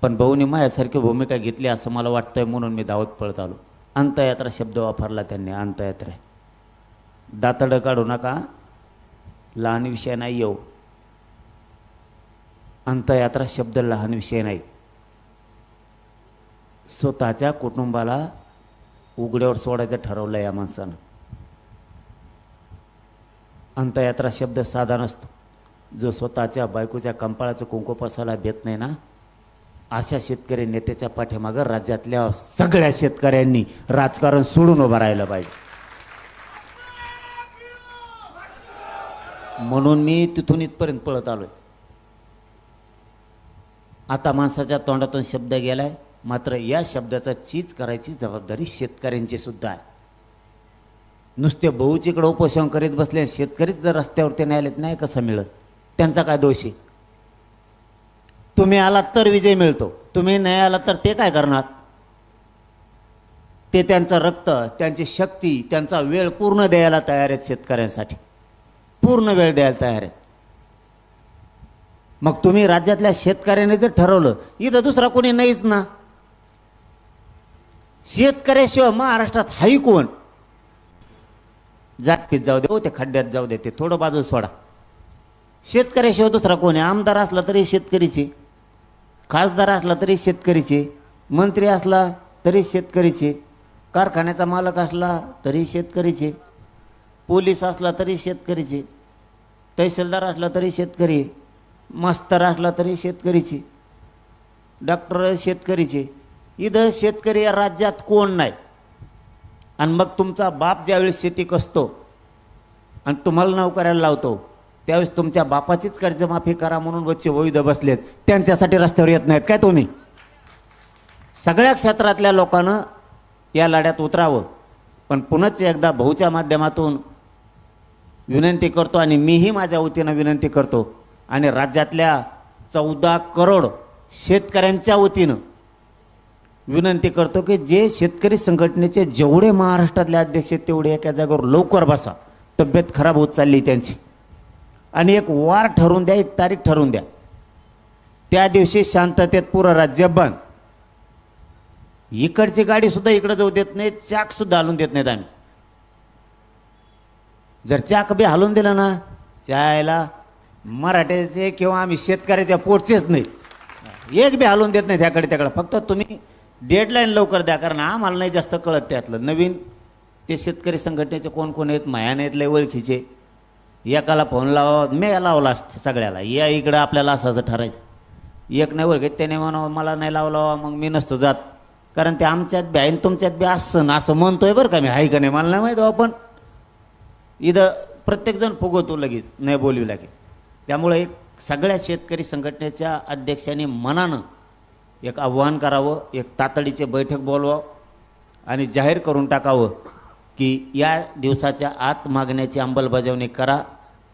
पण भाऊने माझ्यासारखी भूमिका घेतली असं मला वाटतंय म्हणून मी धावत पळत आलो. अंतयात्रा शब्द वापरला त्यांनी अंतयात्रा. दातडं काढू नका. लहान विषय नाही येऊ अंतयात्रा शब्द लहान विषय नाही. स्वतःच्या कुटुंबाला उघड्यावर सोडायचं ठरवलं या माणसानं. अंतयात्रा शब्द साधा नसतो. जो स्वतःच्या बायकोच्या कंपाळाचं कुंकू पसायला भेट नाही ना अशा शेतकरी नेत्याच्या पाठीमागं राज्यातल्या सगळ्या शेतकऱ्यांनी राजकारण सोडून उभं राहिलं पाहिजे. म्हणून मी तिथून इथपर्यंत पळत आलोय. आता माणसाच्या तोंडातून शब्द गेलाय मात्र या शब्दाचा चीज करायची जबाबदारी शेतकऱ्यांची सुद्धा आहे. नुसते भाऊचीकडे उपोषण करीत बसले शेतकरीच जर रस्त्यावरती नाही आलेत नाही कसं मिळत? त्यांचा काय दोष आहे? तुम्ही आलात तर विजय मिळतो. तुम्ही नाही आलात तर ते काय करणार? ते त्यांचं रक्त त्यांची शक्ती त्यांचा वेळ पूर्ण द्यायला तयार आहेत शेतकऱ्यांसाठी. पूर्ण वेळ द्यायला तयार आहेत. मग तुम्ही राज्यातल्या शेतकऱ्याने जर ठरवलं इथं दुसरा कोणी नाहीच ना. शेतकऱ्याशिवाय महाराष्ट्रात हाई कोण? जागतीत जाऊ दे हो ते खड्ड्यात जाऊ दे ते थोडं बाजू सोडा. शेतकऱ्याशिवाय दुसरा कोणी आमदार असला तरी शेतकरीची. खासदार असला तरी शेतकरीचे मंत्री असला तरी शेतकरीचे कारखान्याचा मालक असला तरी शेतकरीचे पोलीस असला तरी शेतकरीचे तहसीलदार असला तरी शेतकरी मास्तर असला तरी शेतकरीचे डॉक्टर शेतकरीचे. इथं शेतकरी या राज्यात कोण नाही? आणि मग तुमचा बाप ज्यावेळेस शेती कसतो आणि तुम्हाला नोकऱ्याला लावतो त्यावेळेस तुमच्या बापाचीच कर्जमाफी करा म्हणून वच्चे वैध बसलेत. त्यांच्यासाठी रस्त्यावर येत नाहीत काय तुम्ही? सगळ्या क्षेत्रातल्या लोकांना या लढ्यात उतरावं. पण पुनच एकदा भाऊच्या माध्यमातून विनंती करतो आणि मीही माझ्या वतीनं विनंती करतो आणि राज्यातल्या चौदा करोड शेतकऱ्यांच्या वतीनं विनंती करतो की जे शेतकरी संघटनेचे जेवढे महाराष्ट्रातले अध्यक्ष आहेत तेवढे एका जागेवर लवकर बसा. तब्येत खराब होत चालली त्यांची. आणि एक वार ठरवून द्या एक तारीख ठरवून द्या. त्या दिवशी शांततेत पुरं राज्य बंद. इकडची गाडीसुद्धा इकडं जाऊ देत नाही चाकसुद्धा हलून देत नाहीत आम्ही. जर चाक बी हलवून दिलं ना चायला मराठ्याचे किंवा आम्ही शेतकऱ्याच्या पोटचेच नाहीत एक बी हलवून देत नाही त्याकडे त्याकडे. फक्त तुम्ही डेडलाईन लवकर द्या कारण आम्हाला नाही जास्त कळत त्यातलं. नवीन ते शेतकरी संघटनेचे कोण कोण आहेत माया आहेत लय ओळखीचे. एकाला फोन लावा मी लावला असतं सगळ्याला. या इकडं आपल्याला असं ठरायचं. एक नाही ओळखीत त्याने म्हणावं मला नाही लावला मग मी नसतो जात. कारण ते आमच्यात बी आहे आणि तुमच्यात बी असं ना असं म्हणतोय बरं का मी. आहे का नाही मला नाही माहीत हो आपण. इथं प्रत्येकजण फुगवतो लगेच नाही बोलू लागेल त्यामुळे एक सगळ्या शेतकरी संघटनेच्या अध्यक्षांनी मनानं एक आव्हान करावं एक तातडीचे बैठक बोलवावं आणि जाहीर करून टाकावं की या दिवसाच्या आत मागण्याची अंमलबजावणी करा.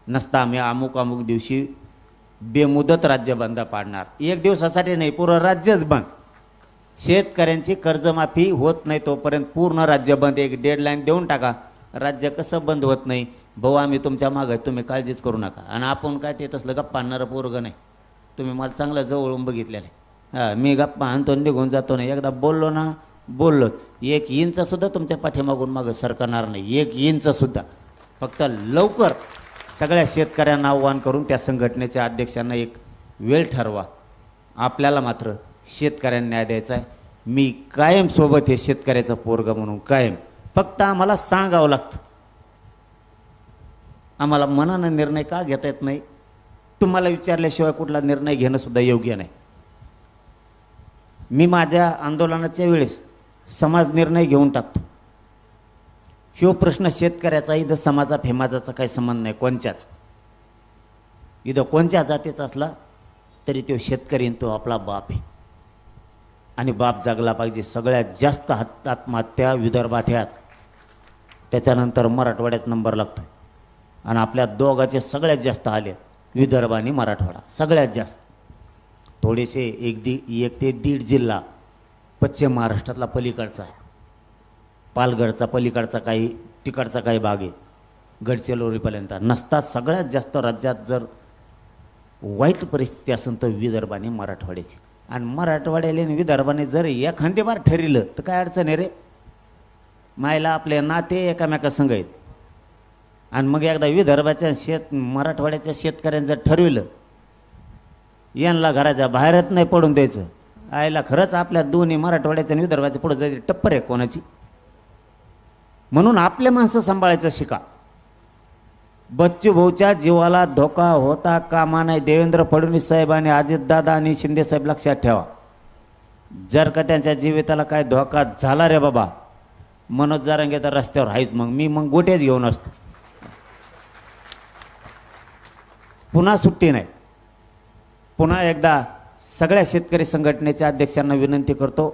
नसता आम्ही अमुक अमुक दिवशी बेमुदत राज्य बंद पाडणार. एक दिवसासाठी नाही पूर्ण राज्यच बंद. शेतकऱ्यांची कर्जमाफी होत नाही तोपर्यंत पूर्ण राज्य बंद. एक डेडलाईन देऊन टाका. राज्य कसं बंद होत नाही? भाऊ आम्ही तुमच्या मागं तुम्ही काळजीच करू नका. आणि आपण काय ते तसलं गप्पा आणणारं पोरगं नाही. तुम्ही मला चांगलं जवळून बघितलेलं आहे. हां मी गप्पा आणतो आणि निघून जातो नाही. एकदा बोललो ना बोललो. एक इंचसुद्धा तुमच्या पाठीमागून मागं सरकणार नाही. एक इंचसुद्धा. फक्त लवकर सगळ्या शेतकऱ्यांना आव्हान करून त्या संघटनेच्या अध्यक्षांना एक वेळ ठरवा. आपल्याला मात्र शेतकऱ्यांना न्याय द्यायचा आहे. मी कायम सोबत आहे शेतकऱ्याचा पोरगं म्हणून कायम. फक्त आम्हाला सांगावं लागतं. आम्हाला मनानं निर्णय का घेता येत नाही? तुम्हाला विचारल्याशिवाय कुठला निर्णय घेणंसुद्धा योग्य नाही. मी माझ्या आंदोलनाच्या वेळेस समाज निर्णय घेऊन टाकतो. ह्यो प्रश्न शेतकऱ्याचा इथं समाजा फेमाजाचा काही संबंध नाही. कोणच्याच इथं कोणत्या जातीचा असला तरी तो शेतकरी आणि तो आपला बाप आहे. आणि बाप जागला पाहिजे. सगळ्यात जास्त हात आत्महत्या विदर्भात ह्यात. त्याच्यानंतर मराठवाड्यात नंबर लागतो आणि आपल्या दोघाचे सगळ्यात जास्त आले विदर्भ आणि मराठवाडा. सगळ्यात जास्त. थोडेसे एक दी एक ते दीड जिल्हा पश्चिम महाराष्ट्रातला पलीकडचा आहे. पालघरचा पलीकडचा काही तिकडचा काही भाग आहे. गडचिरोलीपर्यंत नसता सगळ्यात जास्त राज्यात जर वाईट परिस्थिती असेल तर विदर्भाने मराठवाड्याची. आणि मराठवाड्याला आणि विदर्भाने जर एखादी बार ठरलं तर काय अडचण आहे रे? मायला आपले नाते एकामेका संघ आहेत. आणि मग एकदा विदर्भाच्या शेत मराठवाड्याच्या शेतकऱ्यांनी जर ठरविलं यांना घराच्या बाहेरच नाही पडून द्यायचं. आईला खरंच आपल्या दोन्ही मराठवाड्याच्या आणि विदर्भाच्या पुढे जायची टप्पर आहे कोणाची? म्हणून आपले माणसं सांभाळायचं शिका. बच्चू भाऊच्या जीवाला धोका होता कामा नाही देवेंद्र फडणवीस साहेब आणि अजितदादा आणि शिंदेसाहेब लक्षात ठेवा. जर का त्यांच्या जीविताला काय धोका झाला रे बाबा मनोज जारंगे तर रस्त्यावर आहेच मग. मी मग गोट्याच घेऊन असतो. पुन्हा सुट्टी नाही. पुन्हा एकदा सगळ्या शेतकरी संघटनेच्या अध्यक्षांना विनंती करतो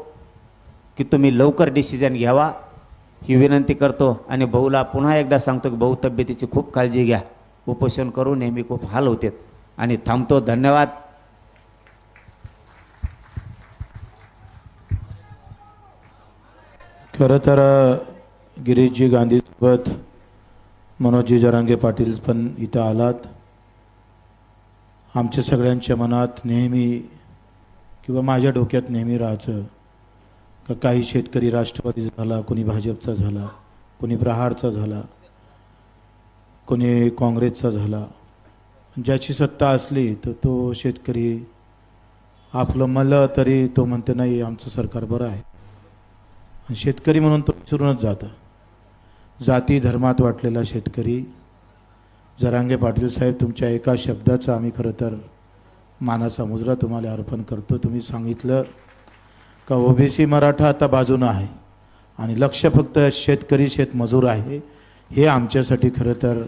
की तुम्ही लवकर डिसिजन घ्यावा. ही विनंती करतो आणि भाऊला पुन्हा एकदा सांगतो की भाऊ तब्येतीची खूप काळजी घ्या. उपोषण करू नेहमी खूप हाल होते आणि थांबतो. धन्यवाद. खरं तर गिरीशजी गांधीसोबत मनोजी जरांगे पाटील पण इथं आलात. आमच्या सगळ्यांच्या मनात नेहमी किंवा माझ्या डोक्यात नेहमी राहायचं का काही शेतकरी राष्ट्रवादी झाला कोणी भाजपचा झाला कोणी प्रहारचा झाला कोणी काँग्रेसचा झाला. ज्याची सत्ता असली तर तो शेतकरी आपलं मला तरी तो म्हणते नाही आमचं सरकार बरं आहे. आणि शेतकरी म्हणून तो विसरूनच जातं. जाती धर्मात वाटलेला शेतकरी जरांगे पाटील साहेब तुमच्या एका शब्दाचा आम्ही खरं तर मानाचा मुजरा तुम्हाला अर्पण करतो. तुम्ही सांगितलं का ओबीसी मराठा आता बाजूनं आहे. आणि लक्ष फक्त शेतकरी शेतमजूर आहे. हे आमच्यासाठी खरं तर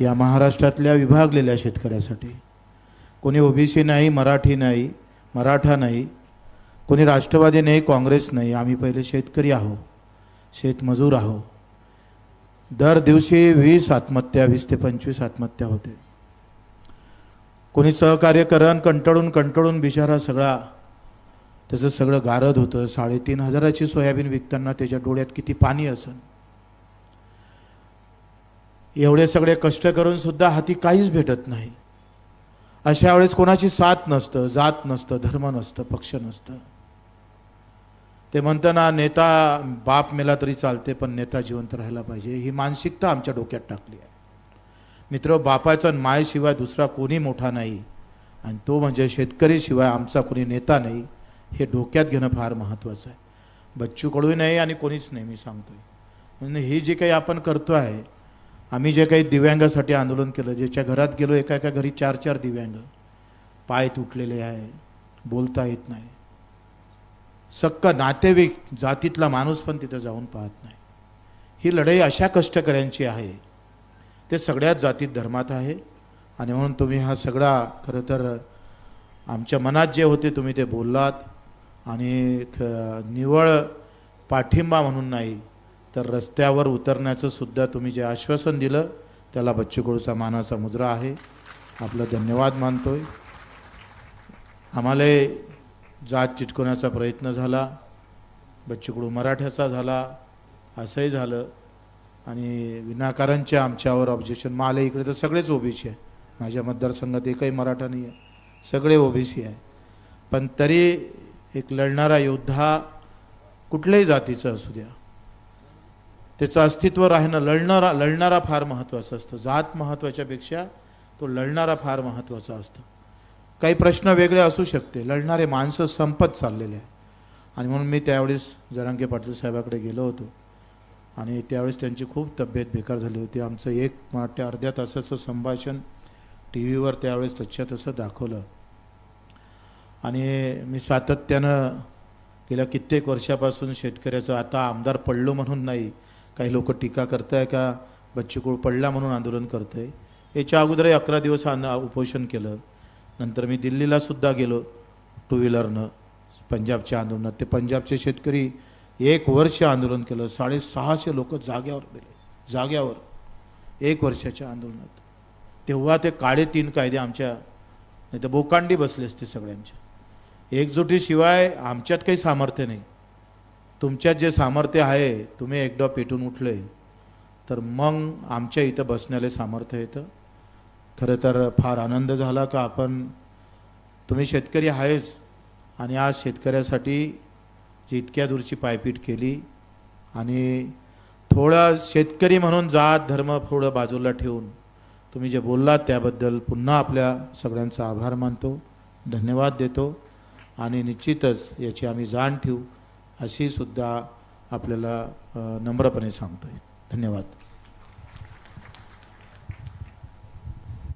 या महाराष्ट्रातल्या विभागलेल्या शेतकऱ्यासाठी. कोणी ओबीसी नाही मराठी नाही मराठा नाही कोणी राष्ट्रवादी नाही काँग्रेस नाही. आम्ही पहिले शेतकरी आहो शेतमजूर आहो दर दिवशी वीस आत्महत्या वीस ते पंचवीस आत्महत्या होते. कोणी सहकार्य करण कंटाळून कंटाळून बिचारा सगळा त्याचं सगळं गारद होतं. साडेतीन हजाराची सोयाबीन विकताना त्याच्या डोळ्यात किती पाणी असन. एवढे सगळे कष्ट करून सुद्धा हाती काहीच भेटत नाही. अशा वेळेस कोणाची साथ नसतं जात नसतं धर्म नसतं पक्ष नसतं. ते म्हणताना नेता बाप मेला तरी चालते पण नेता जिवंत राहायला पाहिजे. ही मानसिकता आमच्या डोक्यात टाकली आहे. मित्र बापाचा मायशिवाय दुसरा कोणी मोठा नाही. आणि तो म्हणजे शेतकरीशिवाय आमचा कोणी नेता नाही. हे डोक्यात घेणं फार महत्त्वाचं आहे. बच्चू कडू नाही आणि कोणीच नाही मी सांगतोय. म्हणजे हे जे काही आपण करतो आहे आम्ही जे काही दिव्यांगासाठी आंदोलन केलं ज्याच्या घरात गेलो एका एका घरी चार चार दिव्यांग. पाय तुटलेले आहे बोलता येत नाही. सक्क नातेवाईक जातीतला माणूस पण तिथं जाऊन पाहत नाही. ही लढाई अशा कष्टकऱ्यांची आहे. ते सगळ्याच जातीत धर्मात आहे. आणि म्हणून तुम्ही हा सगळा खरं तर आमच्या मनात जे होते तुम्ही ते बोललात. आणि ख निवळ पाठिंबा म्हणून नाही तर रस्त्यावर उतरण्याचं सुद्धा तुम्ही जे आश्वासन दिलं त्याला बच्चूकडूचा मानाचा मुजरा आहे. आपलं धन्यवाद मानतोय. आम्हाला जात चिटकवण्याचा प्रयत्न झाला बच्चूकडू मराठ्याचा झाला असंही झालं आणि विनाकारणच्या आमच्यावर ऑब्जेक्शन माले इकडे तर सगळेच ओबीसी आहे. माझ्या मतदारसंघात एकही मराठा नाही आहे सगळे ओबीसी आहे. पण तरी एक लढणारा योद्धा कुठल्याही जातीचं असू द्या. त्याचं अस्तित्व राहणं लढणारा लढणारा फार महत्त्वाचं असतं. जात महत्त्वाच्यापेक्षा तो लढणारा फार महत्त्वाचा असतो. काही प्रश्न वेगळे असू शकते. लढणारे माणसं संपत चाललेले आहे आणि म्हणून मी त्यावेळेस जरांगे पाटील साहेबाकडे गेलो होतो. आणि त्यावेळेस त्यांची खूप तब्येत बेकार झाली होती. आमचं एक वाटते अर्ध्या तासाचं संभाषण टी व्हीवर त्यावेळेस तच्छा तसं दाखवलं. आणि मी सातत्यानं गेल्या कित्येक वर्षापासून शेतकऱ्याचं आता आमदार पडलो म्हणून नाही काही लोक टीका करताय का बच्चीकूळ पडला म्हणून आंदोलन करतंय. याच्या अगोदरही अकरा दिवस उपोषण केलं. नंतर मी दिल्लीला सुद्धा गेलो टू व्हीलरनं पंजाबच्या आंदोलनात. ते पंजाबचे शेतकरी एक वर्ष आंदोलन केलं साडेसहाशे लोक जाग्यावर गेले जाग्यावर एक वर्षाच्या आंदोलनात. तेव्हा ते काळे तीन कायदे आमच्या नाही तर बोकांडी बसले असते सगळ्यांच्या एकजुटीशिवाय आमच्यात काही सामर्थ्य नाही. तुमच्यात जे सामर्थ्य आहे तुम्ही एकदा पेटून उठले तर मग आमच्या इथं बसण्याला सामर्थ्य येतं. खरं तर फार आनंद झाला का आपण तुम्ही शेतकरी आहेच आणि आज शेतकऱ्यासाठी जी इतक्या दूरची पायपीट केली आणि थोडा शेतकरी म्हणून जात धर्म थोडं बाजूला ठेवून तुम्ही जे बोललात त्याबद्दल पुन्हा आपल्या सगळ्यांचा आभार मानतो. धन्यवाद देतो. आणि निश्चितच याची आम्ही जाण ठेवू अशी सुद्धा आपल्याला नम्रपणे सांगतो आहे धन्यवाद.